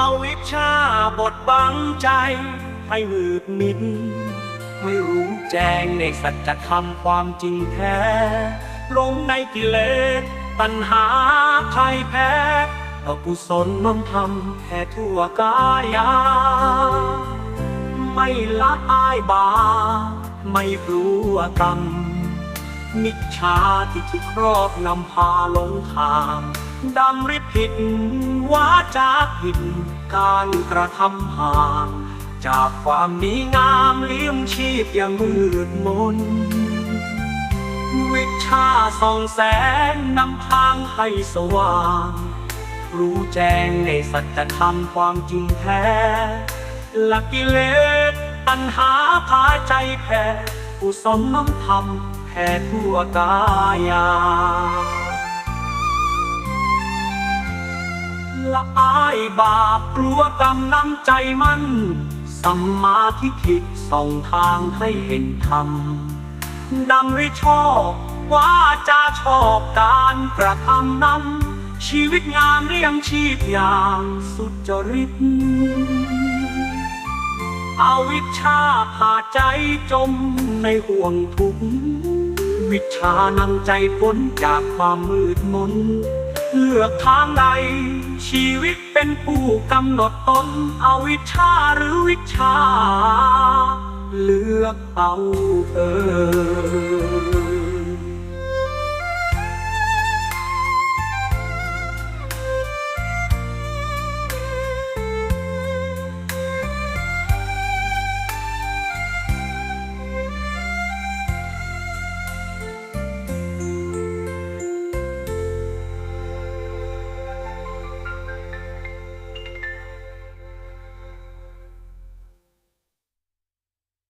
าวิชาบทบังใจ ให้มืดมิดไม่รู้แจ้งในสัจธรรมความจริงแท้ลงในกิเลสตัณหาใครแพ้เอากุศลน้อมทำแผ่ทั่วกายา ไม่ละอายบา ไม่กลัวกรรม มิจฉาที่ถูกครอบนำพาลงทางดำริผิดวาจาผิด การกระทำห่าง จากความดีงามเลี้ยงชีพอย่างมืดมน วิชาส่องแสงนำทางให้สว่าง รู้แจ้งในสัจธรรมความจริงแท้ หลักกิเลสตัณหาพาใจแพ้กุศลน้อมทำแผ่ทั่วกายา บาปกลัวกรรมนำใจมันสัมมาทิฏฐิส่องทางให้เห็นธรรมดังริชอบว่าจะชอบการกระทำนั้น ชีวิตงามเรียงชีพอย่างสุจริตเอาวิชาพาใจจมในห่วงทุกข์วิชานำใจพ้นจากความมืดมน เลือกทางใด ชีวิตเป็นผู้กำหนดตนเอาวิชาหรือวิชา เลือกเอาเออ